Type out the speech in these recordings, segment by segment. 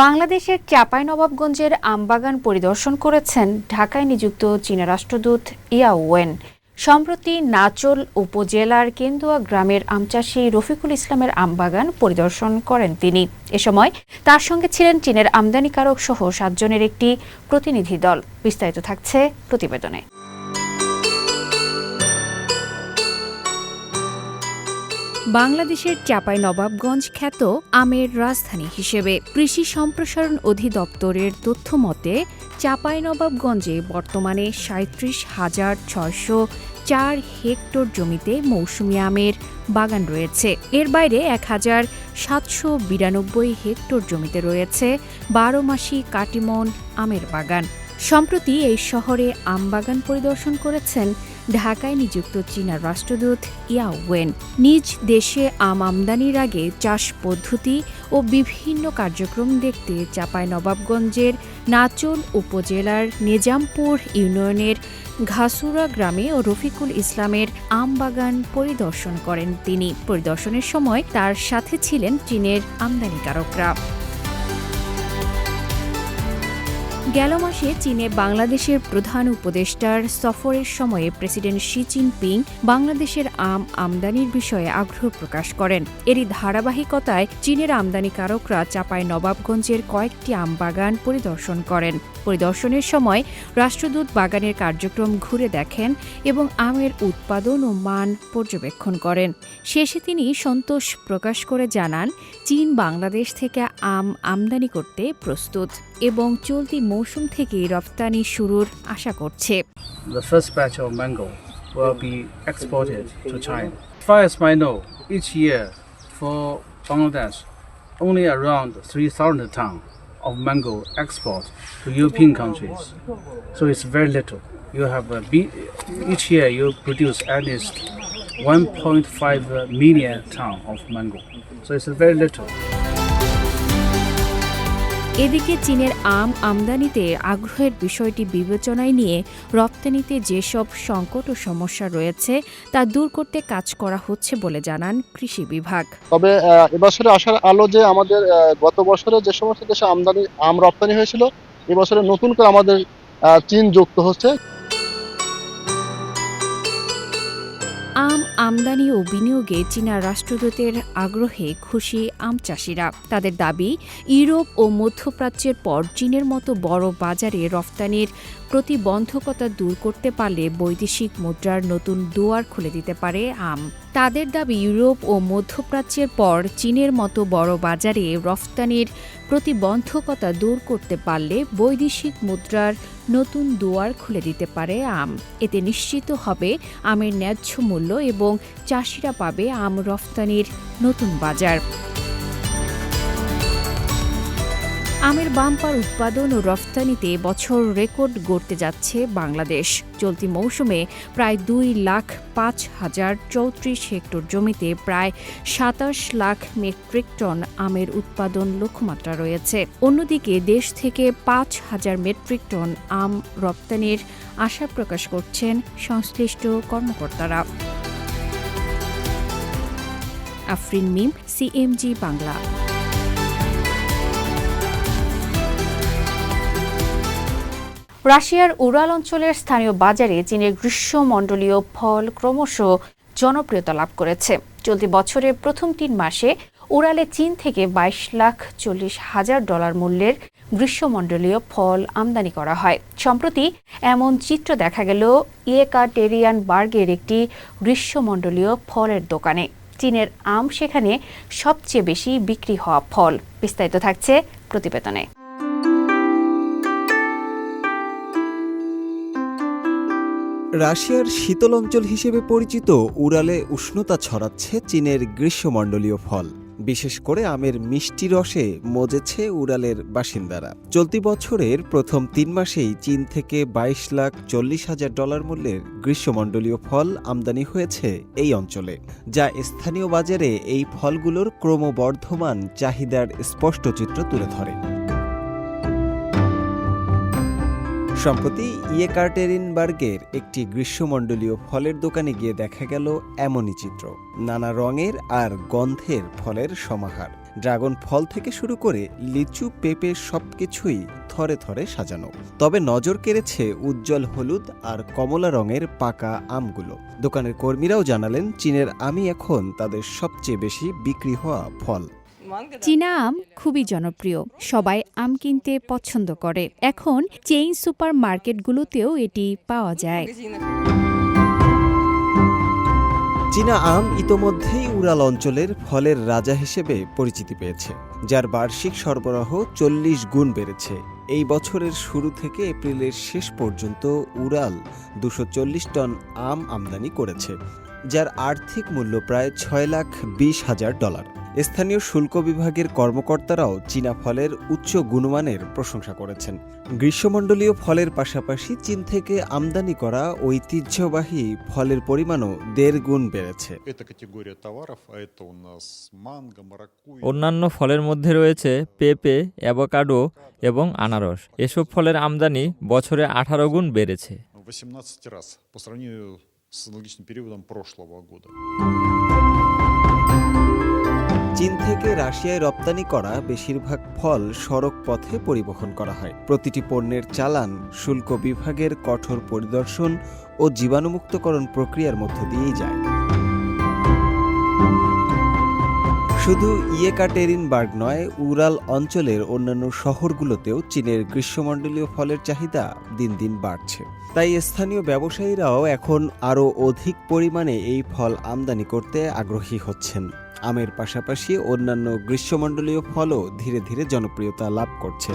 বাংলাদেশের চাঁপাইনবাবগঞ্জের আমবাগান পরিদর্শন করেছেন ঢাকায় নিযুক্ত চীনা রাষ্ট্রদূত ইয়া ওয়েন। সম্প্রতি নাচল উপজেলার কেন্দুয়া গ্রামের আমচাষী রফিকুল ইসলামের আমবাগান পরিদর্শন করেন তিনি। এ সময় তার সঙ্গে ছিলেন চীনের আমদানিকারক সহ সাতজনের একটি প্রতিনিধি দল। বিস্তারিত থাকছে প্রতিবেদনে। বাংলাদেশের চাপাই নবাবগঞ্জ খ্যাত আমের রাজধানী হিসেবে কৃষি সম্প্রসারণ অধিদপ্তরের তথ্য মতে চাপাই নবাবগঞ্জে বর্তমানে সাঁত্রিশ হাজার ছয়শো চার হেক্টর জমিতে মৌসুমি আমের বাগান রয়েছে। এর বাইরে এক হাজার সাতশো বিরানব্বই হেক্টর জমিতে রয়েছে বারো মাসি কাটিমন আমের বাগান। সম্প্রতি এই শহরে আম বাগান পরিদর্শন করেছেন ঢাকায় নিযুক্ত চীনা রাষ্ট্রদূত ইয়া ওয়েন নিজ দেশে আম আমদানির আগে চাষ পদ্ধতি ও বিভিন্ন কার্যক্রম দেখতে চাপায় নবাবগঞ্জের নাচল উপজেলার নিজামপুর ইউনিয়নের ঘাসুরা গ্রামে ও রফিকুল ইসলামের আম বাগান পরিদর্শন করেন তিনি। পরিদর্শনের সময় তার সাথে ছিলেন চীনের আমদানিকারকরা। গেল মাসে চীনে বাংলাদেশের প্রধান উপদেষ্টার সফরের সময়ে প্রেসিডেন্ট শি জিনপিং বাংলাদেশের আম আমদানির বিষয়ে আগ্রহ প্রকাশ করেন। এরই ধারাবাহিকতায় চীনের আমদানিকারকরা চাপায় নবাবগঞ্জের কয়েকটি আম বাগান পরিদর্শন করেন। পরিদর্শনের সময় রাষ্ট্রদূত বাগানের কার্যক্রম ঘুরে দেখেন এবং আমের উৎপাদন ও মান পর্যবেক্ষণ করেন। শেষে তিনি সন্তোষ প্রকাশ করে জানান, চীন বাংলাদেশ থেকে আম আমদানি করতে প্রস্তুত। এবং চলতি মৌসুম থেকে রপ্তানি শুরুর আশা করছে the first batch of mango will be exported to China. As far as I know, each year for Bangladesh, only around 3,000 ton of mango export to European countries. So it's very little. You have a big, each year you produce at least 1.5 million ton of mango. So it's very little. এদিকে চীনের আম আমদানিতে আগ্রহের বিষয়টি বিবেচনায় নিয়ে রপ্তানিতে যেসব সংকট ও সমস্যা রয়েছে, তা দূর করতে কাজ করা হচ্ছে বলে জানান কৃষি বিভাগ। তবে এবছরে আসার আলো যে আমাদের গত বছরে যে সমস্ত দেশে আমদানি, আম রপ্তানি হয়েছিল, এবছরে নতুন করে আমাদের চীন যুক্ত হচ্ছে। আমদানি ও বিনিয়োগে চীনা রাষ্ট্রদূতের আগ্রহে খুশি আম চাষিরা। তাদের দাবি, ইউরোপ ও মধ্যপ্রাচ্যের পর চীনের মতো বড় বাজারে রফতানির প্রতিবন্ধকতা দূর করতে পারলে বৈদেশিক মুদ্রার নতুন দুয়ার খুলে দিতে পারে আম। তাদের দাবি, ইউরোপ ও মধ্যপ্রাচ্যের পর চীনের মতো বড় বাজারে রফতানির প্রতিবন্ধকতা দূর করতে পারলে বৈদেশিক মুদ্রার নতুন দুয়ার খুলে দিতে পারে আম। এতে নিশ্চিত হবে আমের ন্যায্য মূল্য এবং চাষিরা পাবে আম রফতানির নতুন বাজার। আমের বাম্পার উৎপাদন ও রফতানিতে বছর রেকর্ড গড়তে যাচ্ছে বাংলাদেশ। চলতি মৌসুমে প্রায় দুই লাখ পাঁচ হাজার চৌত্রিশ হেক্টর জমিতে প্রায় সাতাশ লাখ মেট্রিক টন আমের উৎপাদন লক্ষ্যমাত্রা রয়েছে। অন্যদিকে দেশ থেকে পাঁচ হাজার মেট্রিক টন আম রপ্তানির আশা প্রকাশ করছেন সংশ্লিষ্ট কর্মকর্তারা। আফরিন মিম, সিএমজি বাংলা। রাশিয়ার উরাল অঞ্চলের স্থানীয় বাজারে চীনের গ্রীষ্মমণ্ডলীয় ফল ক্রমশ জনপ্রিয়তা লাভ করেছে। চলতি বছরের প্রথম তিন মাসে উরালে চীন থেকে বাইশ লাখ চল্লিশ হাজার ডলার মূল্যের গ্রীষ্মমণ্ডলীয় ফল আমদানি করা হয়। সম্প্রতি এমন চিত্র দেখা গেল ইয়েকাটেরিয়ান বার্গের একটি গ্রীষ্মমণ্ডলীয় ফলের দোকানে। চীনের আম সেখানে সবচেয়ে বেশি বিক্রি হওয়া ফল। বিস্তারিত থাকছে প্রতিবেদনে। রাশিয়ার শীতল অঞ্চল হিসেবে পরিচিত উরালে উষ্ণতা ছড়াচ্ছে চীনের গ্রীষ্মমণ্ডলীয় ফল। বিশেষ করে আমের মিষ্টি রসে মজেছে উড়ালের বাসিন্দারা। চলতি বছরের প্রথম তিন মাসেই চীন থেকে বাইশ লাখ চল্লিশ হাজার ডলার মূল্যের গ্রীষ্মমণ্ডলীয় ফল আমদানি হয়েছে এই অঞ্চলে, যা স্থানীয় বাজারে এই ফলগুলোর ক্রমবর্ধমান চাহিদার স্পষ্ট চিত্র তুলে ধরে। সম্প্রতি ইয়েকার্টেরিনবার্গের একটি গ্রীষ্মমণ্ডলীয় ফলের দোকানে গিয়ে দেখা গেল এমনই চিত্র। নানা রঙের আর গন্ধের ফলের সমাহার। ড্রাগন ফল থেকে শুরু করে লিচু, পেঁপে সবকিছুই থরে থরে সাজানো। তবে নজর কেড়েছে উজ্জ্বল হলুদ আর কমলা রঙের পাকা আমগুলো। দোকানের কর্মীরাও জানালেন, চীনের আমি এখন তাদের সবচেয়ে বেশি বিক্রি হওয়া ফল। চীনা আম খুবই জনপ্রিয় সবাই আম কিনতে পছন্দ করে। এখন চেইন সুপার মার্কেটগুলোতেও এটি পাওয়া যায়। চীনা আম ইতোমধ্যেই উড়াল অঞ্চলের ফলের রাজা হিসেবে পরিচিতি পেয়েছে যার বার্ষিক সরবরাহ চল্লিশ গুণ বেড়েছে। এই বছরের শুরু থেকে এপ্রিলের শেষ পর্যন্ত উড়াল দুশো টন আম আমদানি করেছে। যার আর্থিক মূল্য প্রায় ছয় লাখ বিশ হাজার ডলার স্থানীয় শুল্ক বিভাগের কর্মকর্তারাও চীনা ফলের উচ্চ গুণমানের প্রশংসা করেছেন গ্রীষ্মমণ্ডলীয় ফলের পাশাপাশি চীন থেকে আমদানি করা ঐতিহ্যবাহী ফলের পরিমাণও দেড় গুণ বেড়েছে Это категория товаров, а это у нас манго, маракуйя. অন্যান্য ফলের মধ্যে রয়েছে পেঁপে অ্যাভোকাডো এবং আনারস এসব ফলের আমদানি বছরে আঠারো গুণ বেড়েছে в 18 раз по сравнению с аналогичным периодом прошлого года. চীন থেকে রাশিয়ায় রপ্তানি করা বেশিরভাগ ফল সড়ক পথে পরিবহন করা হয় প্রতিটি পণ্যের চালান শুল্ক বিভাগের কঠোর পরিদর্শন ও জীবাণুমুক্তকরণ প্রক্রিয়ার মধ্য দিয়েই যায় শুধু ইয়েকাটেরিনবার্গ নয়, উরাল অঞ্চলের অন্যান্য শহরগুলোতেও চীনের গ্রীষ্মমণ্ডলীয় ফলের চাহিদা দিন দিন বাড়ছে। তাই স্থানীয় ব্যবসায়ীরাও এখন আরও অধিক পরিমাণে এই ফল আমদানি করতে আগ্রহী হচ্ছেন। আমের পাশাপাশি অন্যান্য গ্রীষ্মমণ্ডলীয় ফলও ধীরে ধীরে জনপ্রিয়তা লাভ করছে।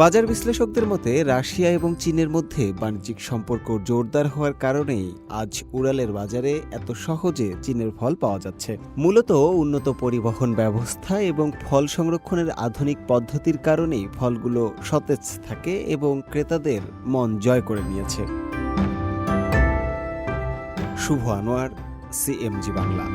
বাজার বিশ্লেষকদের মতে, রাশিয়া এবং চীনের মধ্যে বাণিজ্যিক সম্পর্ক জোরদার হওয়ার কারণেই আজ উড়ালের বাজারে এত সহজে চীনের ফল পাওয়া যাচ্ছে। মূলত উন্নত পরিবহন ব্যবস্থা এবং ফল সংরক্ষণের আধুনিক পদ্ধতির কারণেই ফলগুলো সতেজ থাকে এবং ক্রেতাদের মন জয় করে নিয়েছে। শুভ আনোয়ার, সিএমজি বাংলা।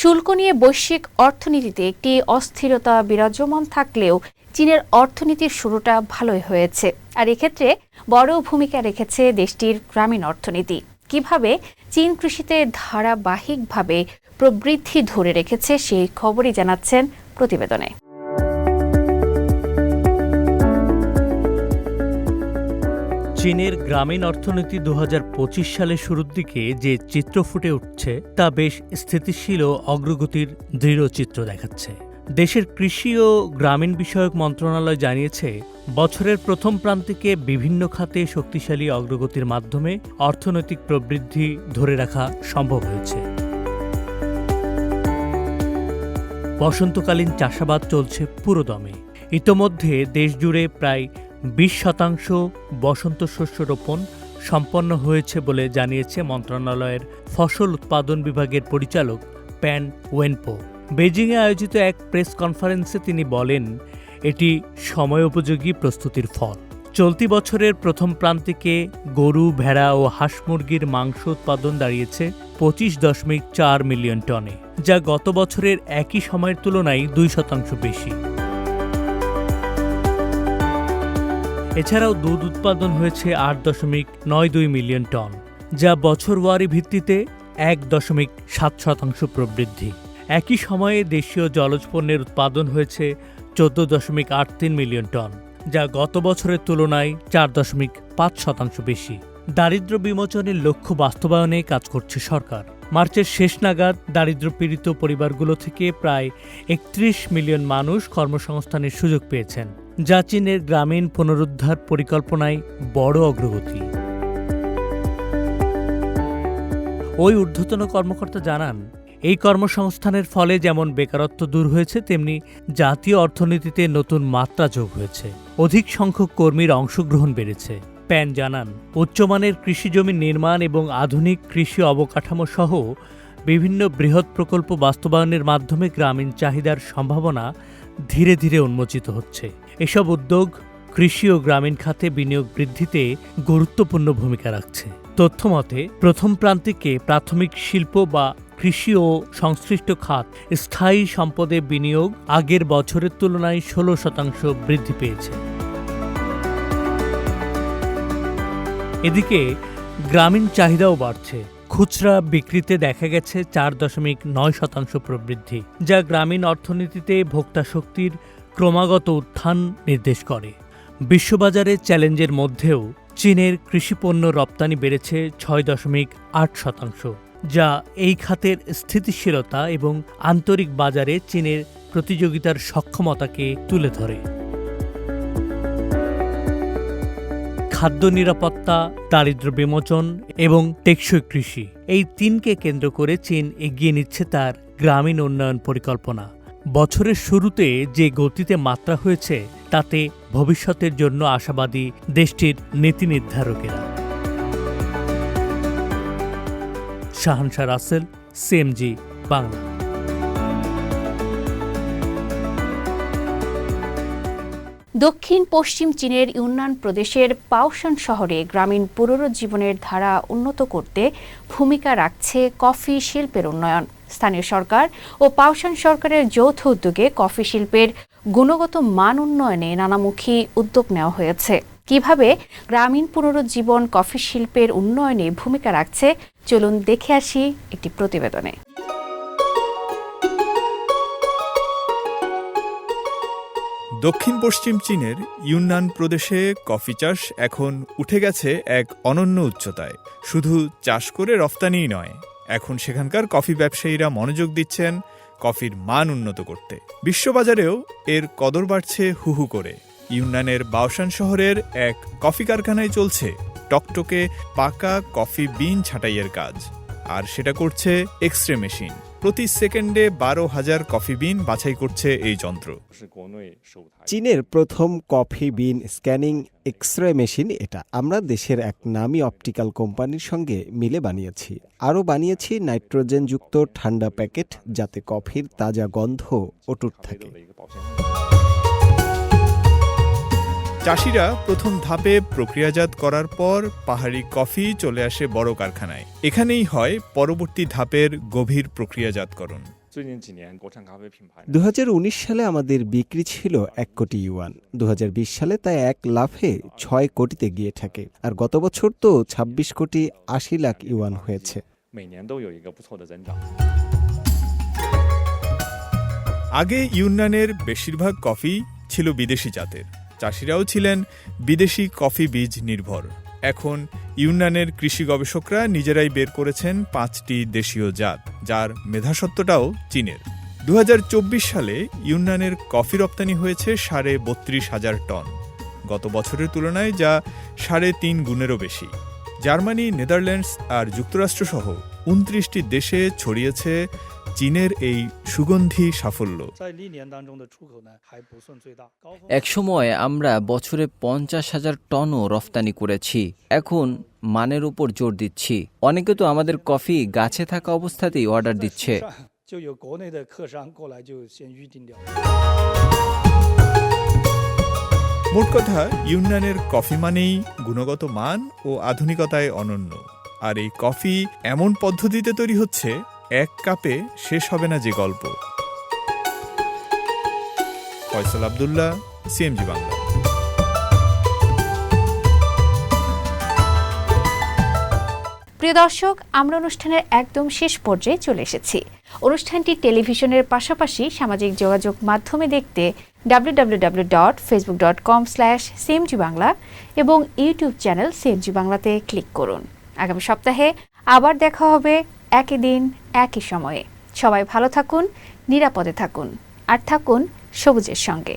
শুল্ক নিয়ে বৈশ্বিক অর্থনীতিতে একটি অস্থিরতা বিরাজমান থাকলেও চীনের অর্থনীতির শুরুটা ভালোই হয়েছে। আর এক্ষেত্রে বড় ভূমিকা রেখেছে দেশটির গ্রামীণ অর্থনীতি। কীভাবে চীন কৃষিতে ধারাবাহিকভাবে প্রবৃদ্ধি ধরে রেখেছে সেই খবরই জানাচ্ছেন প্রতিবেদনে। চীনের গ্রামীণ অর্থনীতি দু হাজার পঁচিশ সালের শুরুর দিকে যে চিত্র ফুটে উঠছে, তা বেশ স্থিতিশীল ও অগ্রগতির দৃঢ় চিত্র দেখাচ্ছে। দেশের কৃষি ও গ্রামীণ বিষয়ক মন্ত্রণালয় জানিয়েছে, বছরের প্রথম প্রান্তিকে বিভিন্ন খাতে শক্তিশালী অগ্রগতির মাধ্যমে অর্থনৈতিক প্রবৃদ্ধি ধরে রাখা সম্ভব হয়েছে। বসন্তকালীন চাষাবাদ চলছে পুরোদমে। ইতোমধ্যে দেশজুড়ে প্রায় বিশ শতাংশ বসন্ত শস্য রোপণ সম্পন্ন হয়েছে বলে জানিয়েছে মন্ত্রণালয়ের ফসল উৎপাদন বিভাগের পরিচালক প্যান ওয়েনপো। বেজিংয়ে আয়োজিত এক প্রেস কনফারেন্সে তিনি বলেন, এটি সময়োপযোগী প্রস্তুতির ফল। চলতি বছরের প্রথম প্রান্তিকে গরু, ভেড়া ও হাঁস মুরগির মাংস উৎপাদন দাঁড়িয়েছে পঁচিশ দশমিক চার মিলিয়ন টনে, যা গত বছরের একই সময়ের তুলনায় দুই শতাংশ বেশি। এছাড়াও দুধ উৎপাদন হয়েছে আট দশমিক নয় দুই মিলিয়ন টন, যা বছরওয়ারি ভিত্তিতে এক দশমিক সাত শতাংশ প্রবৃদ্ধি। একই সময়ে দেশীয় জলজ পণ্যের উৎপাদন হয়েছে চোদ্দ দশমিক আট তিন মিলিয়ন টন, যা গত বছরের তুলনায় চার দশমিক পাঁচ শতাংশ বেশি। দারিদ্র বিমোচনের লক্ষ্য বাস্তবায়নে কাজ করছে সরকার। মার্চের শেষ নাগাদ দারিদ্র পীড়িত পরিবারগুলো থেকে প্রায় একত্রিশ মিলিয়ন মানুষ কর্মসংস্থানের সুযোগ পেয়েছেন। যা চীনের গ্রামীণ পুনরুদ্ধার পরিকল্পনায় বড় অগ্রগতি। ওই ঊর্ধ্বতন কর্মকর্তা জানান, এই কর্মসংস্থানের ফলে যেমন বেকারত্ব দূর হয়েছে, তেমনি জাতীয় অর্থনীতিতে নতুন মাত্রা যোগ হয়েছে। অধিক সংখ্যক কর্মীর অংশগ্রহণ বেড়েছে। প্যান জানান, উচ্চমানের কৃষিজমি নির্মাণ এবং আধুনিক কৃষি অবকাঠামো সহ বিভিন্ন বৃহৎ প্রকল্প বাস্তবায়নের মাধ্যমে গ্রামীণ চাহিদার সম্ভাবনা ধীরে ধীরে উন্মোচিত হচ্ছে। এসব উদ্যোগ কৃষি ও গ্রামীণ খাতে বিনিয়োগ বৃদ্ধিতে গুরুত্বপূর্ণ ভূমিকা রাখছে। তথ্যমতে, প্রথম প্রান্তিকে প্রাথমিক শিল্প বা কৃষি ও সংশ্লিষ্ট খাত স্থায়ী সম্পদে বিনিয়োগ আগের বছরের তুলনায় ষোলো শতাংশ বৃদ্ধি পেয়েছে। এদিকে, গ্রামীণ চাহিদাও বাড়ছে। খুচরা বিক্রিতে দেখা গেছে চার দশমিক নয় শতাংশ প্রবৃদ্ধি, যা গ্রামীণ অর্থনীতিতে ভোক্তা শক্তির ক্রমাগত উত্থান নির্দেশ করে। বিশ্ববাজারে চ্যালেঞ্জের মধ্যেও চীনের কৃষিপণ্য রপ্তানি বেড়েছে ছয় দশমিক আট শতাংশ, যা এই খাতের স্থিতিশীলতা এবং আন্তরিক বাজারে চীনের প্রতিযোগিতার সক্ষমতাকে তুলে ধরে। খাদ্য নিরাপত্তা, দারিদ্র্য বিমোচন এবং টেকসই কৃষি এই তিনকে কেন্দ্র করে চীন এগিয়ে নিচ্ছে তার গ্রামীণ উন্নয়ন পরিকল্পনা। বছরের শুরুতে যে গতিতে মাত্রা হয়েছে, তাতে ভবিষ্যতের জন্য আশাবাদী দেশটির নীতি নির্ধারকেরা। শাহানশা রাসেল, সিএমজি, বাংলা। দক্ষিণ পশ্চিম চীনের ইউনান প্রদেশের পাওশান শহরে গ্রামীণ পুনরুজ্জীবনের ধারা উন্নত করতে ভূমিকা রাখছে কফি শিল্পের উন্নয়ন। স্থানীয় সরকার ও পাওশান সরকারের যৌথ উদ্যোগে কফি শিল্পের গুণগত মান উন্নয়নে নানামুখী উদ্যোগ নেওয়া হয়েছে। কীভাবে গ্রামীণ পুনরুজ্জীবন কফি শিল্পের উন্নয়নে ভূমিকা রাখছে, চলুন দেখে আসি একটি প্রতিবেদনে। দক্ষিণ পশ্চিম চীনের ইউনান প্রদেশে কফি চাষ এখন উঠে গেছে এক অনন্য উচ্চতায়। শুধু চাষ করে রফতানিই নয় এখন সেখানকার কফি ব্যবসায়ীরা মনোযোগ দিচ্ছেন কফির মান উন্নত করতে। বিশ্ববাজারেও এর কদর বাড়ছে হুহু করে। ইউনানের বাওসান শহরের এক কফি কারখানায় চলছে টকটকে পাকা কফি বিন ছাঁটাইয়ের কাজ। আর সেটা করছে এক্সরে মেশিন। প্রতি সেকেন্ডে বারো হাজার কফি বিন বাছাই করছে এই যন্ত্র। চীনের প্রথম coffee bean scanning X ray machine এটা। আমরা দেশের এক নামি অপটিক্যাল কোম্পানির সঙ্গে মিলে বানিয়েছি। আরও বানিয়েছি নাইট্রোজেনযুক্ত ঠান্ডা প্যাকেট যাতে কফির তাজা গন্ধ অটুট থাকে। চাষিরা প্রথম ধাপে প্রক্রিয়াজাত করার পর পাহাড়ি কফি চলে আসে বড় কারখানায়। এখানেই হয় পরবর্তী ধাপের গভীর প্রক্রিয়াজাতকরণ। দুহাজার উনিশ সালে আমাদের বিক্রি ছিল এক কোটি ইউয়ান। দুহাজার বিশ সালে তা এক লাফে ছয় কোটিতে গিয়ে থাকে। আর গত বছর তো ২৬ কোটি আশি লাখ ইউয়ান হয়েছে। আগে ইউনানের বেশিরভাগ কফি ছিল বিদেশি জাতের। চাষিরাও ছিলেন বিদেশি কফি বীজ নির্ভর। এখন ইউনানের কৃষি গবেষকরা নিজেরাই বের করেছেন পাঁচটি দেশীয় জাত, যার মেধাসত্বটাও চীনের। দু হাজার চব্বিশ সালে ইউনানের কফি রপ্তানি হয়েছে সাড়ে বত্রিশ হাজার টন, গত বছরের তুলনায় যা সাড়ে তিন গুণেরও বেশি। জার্মানি, নেদারল্যান্ডস আর যুক্তরাষ্ট্রসহ উনত্রিশটি দেশে ছড়িয়েছে চীনের এই সুগন্ধি সাফল্য। এক সময় আমরা বছরে পঞ্চাশ হাজার টনও রফতানি করেছি এখন মানের উপর জোর দিচ্ছি। অনেকে তো আমাদের কফি গাছে থাকা অবস্থাতেই অর্ডার দিচ্ছে। মোট কথা ইউনিয়নের কফি মানেই গুণগত মান ও আধুনিকতায় অনন্য। আর এই কফি এমন পদ্ধতিতে তৈরি হচ্ছে এক কাপে শেষ হবে না যে গল্প। ফয়সাল আবদুল্লাহ, সিএমজি বাংলা। প্রিয় দর্শক, আমরা অনুষ্ঠানের একদম শেষ পর্যায়ে চলে এসেছি। অনুষ্ঠানটি টেলিভিশনের পাশাপাশি সামাজিক যোগাযোগ মাধ্যমে দেখতে W W W dot Facebook dot com slash CMG Bangla এবং ইউটিউব চ্যানেল সিএমজি বাংলাতে ক্লিক করুন। আগামী সপ্তাহে আবার দেখা হবে একই দিন একই সময়ে। সবাই ভালো থাকুন নিরাপদে থাকুন। আর থাকুন সবুজের সঙ্গে।